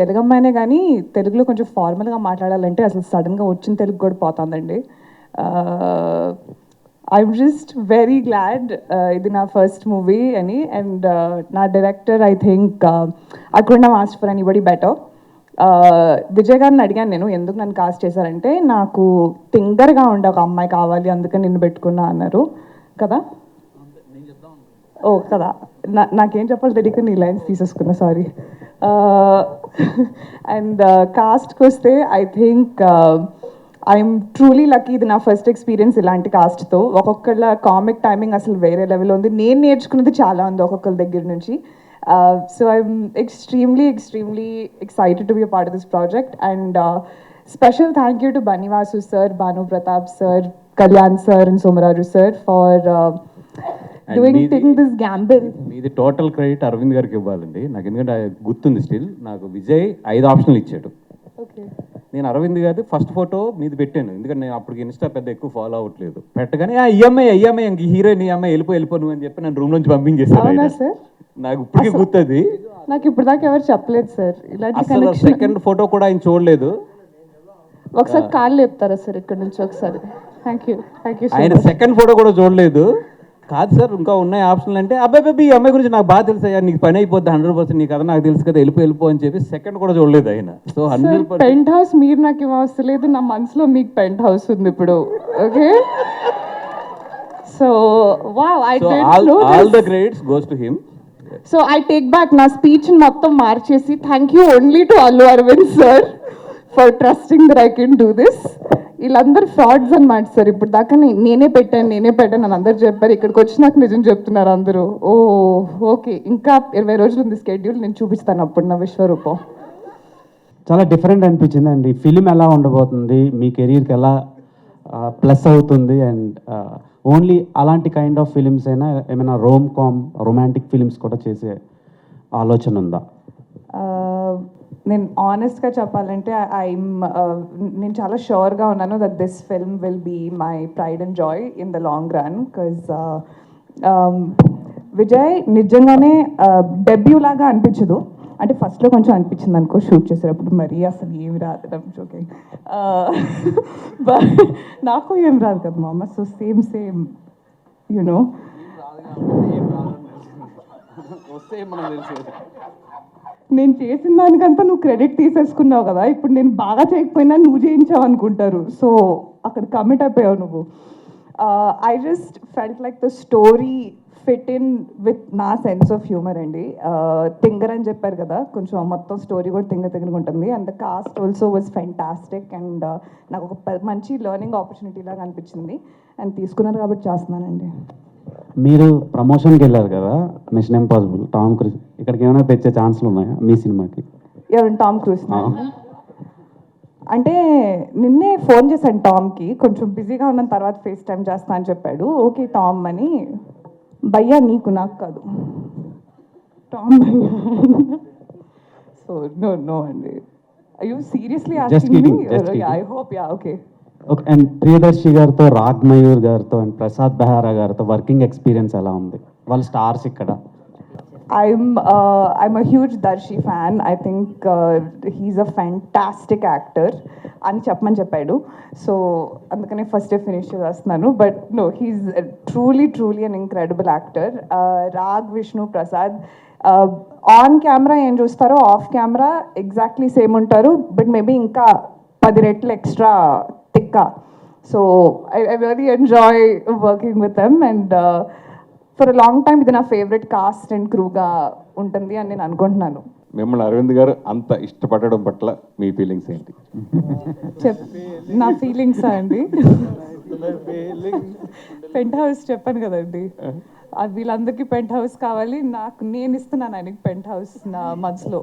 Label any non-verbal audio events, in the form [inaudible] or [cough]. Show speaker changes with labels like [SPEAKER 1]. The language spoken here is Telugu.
[SPEAKER 1] తెలుగు అమ్మాయినే కానీ తెలుగులో కొంచెం ఫార్మల్గా మాట్లాడాలంటే అసలు సడన్గా వచ్చిన తెలుగు కూడా పోతుందండి. ఐఎమ్ జస్ట్ వెరీ గ్లాడ్ ఇది నా ఫస్ట్ మూవీ అని అండ్ నా director I think I could not asked for anybody better Vijay గారిని అడిగాను నేను ఎందుకు నన్ను కాస్ట్ చేశారంటే నాకు తింగర్గా ఉండే ఒక అమ్మాయి కావాలి అందుకని నిన్ను పెట్టుకున్నా అన్నారు. కదా? ఓ కదా. నా నాకేం చెప్పాలి తెలియక నీ లైన్స్ తీసేసుకున్నా సారీ. అండ్ కాస్ట్కి వస్తే I think I'm truly lucky ఇది నా ఫస్ట్ ఎక్స్పీరియన్స్ ఇలాంటి కాస్ట్తో ఒక్కొక్కళ్ళ కామిక్ టైమింగ్ అసలు వేరే లెవెల్ ఉంది. నేను నేర్చుకున్నది చాలా ఉంది ఒక్కొక్కరి దగ్గర నుంచి. So I'm extremely extremely excited to be part of this project and special thank you to Bunny Vasu sir Bhanu Pratap sir Kalyan sir and Somaraju sir for doing this gamble
[SPEAKER 2] total credit Arvind గారికి ఇవ్వాలండి. నాకు ఎందుకంటే గుర్తుంది స్టిల్ నాకు విజయ్ ఐదు ఆప్షన్లు ఇచ్చాడు.
[SPEAKER 1] ఓకే
[SPEAKER 2] నేను అరవింద్ గారి ఫస్ట్ ఫోటో మీది పెట్టాను. ఎందుకంటే నేను అప్పటికి ఇన్స్టా పెద్ద ఎక్కువ ఫాలో అవ్వట్లేదు. పెట్టగానే ఆ ఈఎంఐ ఈఎంఐ ఇంక హీరోయిన్ ఈఎంఐ వెళ్ళిపో వెళ్ళిపో నువ్వు అని చెప్పి నేను రూమ్ నుంచి ఆయన.
[SPEAKER 1] సార్?
[SPEAKER 2] నాకు ఇప్పటికీ గుర్తుంది.
[SPEAKER 1] నాకు ఇప్పుడు దాకా ఎవరు చెప్పలేదు సార్. ఇలాంటి
[SPEAKER 2] సెకండ్ ఫోటో కూడా ఆయన చూడలేదు.
[SPEAKER 1] ఒకసారి కాళ్ళు లేపుతారా సార్ ఇక్కడ నుంచి ఒకసారి? థ్యాంక్ యూ థ్యాంక్ యూ
[SPEAKER 2] ఆయన సెకండ్ ఫోటో కూడా చూడలేదు. కాదు సార్ ఇంకా ఉన్నాయి ఆప్షన్లు అంటే అబ్బాయి బాబీ ఈ అమ్మాయి గురించి నాకు బాగా తెలుసు అయ్యా నీకు పని అయిపోద్ది హండ్రెడ్ పర్సెంట్ నీకు కదా నాకు తెలుసు కదా వెళ్ళిపో వెళ్ళిపో అని చెప్పి సెకండ్ కూడా చూడలేదు ఆయన. సో హండ్రెడ్
[SPEAKER 1] పెంట్ హౌస్ మీరు నాకు ఏం అవసరం లేదు నా మనసులో మీకు పెంట్ హౌస్ ఉంది ఇప్పుడు okay so wow I
[SPEAKER 2] all the credits goes to him
[SPEAKER 1] so I take back నా స్పీచ్ మొత్తం మార్చేసి thank you only to Allu Aravind sir for trusting that I can do this వీళ్ళందరూ ఫ్రాడ్స్ అన్నమాట సార్. ఇప్పుడు దాకా నేనే పెట్టాను నేనే పెట్టాను అని అందరు చెప్పారు. ఇక్కడికి వచ్చి నాకు నిజం చెప్తున్నారు అందరూ. Oh okay. ఇంకా ఇరవై రోజులు ఉంది స్కెడ్యూల్ నేను చూపిస్తాను అప్పుడు నా విశ్వరూపం.
[SPEAKER 3] చాలా డిఫరెంట్ అనిపించింది అండ్ ఫిలిం ఎలా ఉండబోతుంది మీ కెరీర్కి ఎలా ప్లస్ అవుతుంది అండ్ ఓన్లీ అలాంటి కైండ్ ఆఫ్ ఫిలిమ్స్ అయినా ఏమైనా రోమ్ కామ్ రొమాంటిక్ ఫిలిమ్స్ కూడా చేసే ఆలోచన ఉందా?
[SPEAKER 1] నేను ఆనెస్ట్గా చెప్పాలంటే ఐఎమ్ uh, నేను చాలా షూర్గా ఉన్నాను that this film will be my pride and joy in the long run because Vijay నిజంగానే uh, డెబ్యూ లాగా అనిపించదు. అంటే ఫస్ట్లో కొంచెం అనిపించింది అనుకో షూట్ చేసేటప్పుడు మరీ అసలు ఏమి రాదు ఓకే బట్ uh, [laughs] నాకు ఏం రాదు కదా మామ సో సేమ్ సేమ్ యునో నేను చేసిన దానికంతా నువ్వు క్రెడిట్ తీసేసుకున్నావు కదా. ఇప్పుడు నేను బాగా చేయకపోయినా నువ్వు చేయించావు అనుకుంటారు. సో అక్కడ కమిట్ అయిపోయావు నువ్వు? I just felt like the story fit in with నా సెన్స్ ఆఫ్ హ్యూమర్ అండి. తింగర్ అని చెప్పారు కదా. కొంచెం మొత్తం స్టోరీ కూడా తింగర్ తింగర్ ఉంటుంది. And the cast also was fantastic and నాకు ఒక మంచి లెర్నింగ్ ఆపర్చునిటీ లాగా అనిపించింది. అండ్ తీసుకున్నారు కాబట్టి చేస్తున్నానండి.
[SPEAKER 3] మీరు ప్రమోషన్కి వెళ్ళారు కదా మిషన్ ఇంపాసిబుల్ టామ్ క్రూజ్ ఇక్కడికి ఏమైనా తెచ్చే ఛాన్స్లు ఉన్నాయా మీ సినిమాకి?
[SPEAKER 1] ఎవరు టామ్ క్రూస్ అంటే నిన్నే ఫోన్ చేశాను టామ్కి కొంచెం బిజీగా ఉన్న తర్వాత ఫేస్ టైం చేస్తా అని చెప్పాడు. ఓకే టామ్ అని. భయ్యా నీకు నాకు కాదు. టామ్ భయ్యా. సో నో నో అండి. You seriously. I hope ya
[SPEAKER 3] okay and Priyadarshi గారితో రాగ్ మయూర్ గారితో అండ్ ప్రసాద్ బెహారా గారితో వర్కింగ్ ఎక్స్పీరియన్స్ ఎలా ఉంది? వాళ్ళ స్టార్స్ ఇక్కడ.
[SPEAKER 1] I'm uh, I'm a huge Darshi fan. I think uh, he's a fantastic actor. అని చెప్పమని చెప్పాడు. సో అందుకనే ఫస్ట్ ఫినిష్ చేస్తున్నాను. But no he's truly truly an incredible actor Rag Vishnu Prasad on camera ఏం చూస్తారో ఆఫ్ కెమెరా ఎగ్జాక్ట్లీ సేమ్ ఉంటారు. బట్ మేబీ ఇంకా పది రెట్లు ఎక్స్ట్రా తిక్క so I I really enjoy working with them and for a long time ఇది నా ఫేవరెట్ కాస్ట్ అండ్ క్రూగా ఉంటుంది అని నేను అనుకుంటున్నాను.
[SPEAKER 4] మిమ్మల్ని అరవింద్ గారు అంత ఇష్టపడడం పట్ల మీ ఫీలింగ్స్ ఏంటి?
[SPEAKER 1] చెప్ నా ఫీలింగ్స్ అండి? పెంట్ హౌస్ చెప్పాను కదండి. ఆ వీళ్ళందరికీ పెంట్ హౌస్ కావాలి. నాకు నేను ఇస్తున్నాను ఆయనకి పెంట్ హౌస్ నా మనసులో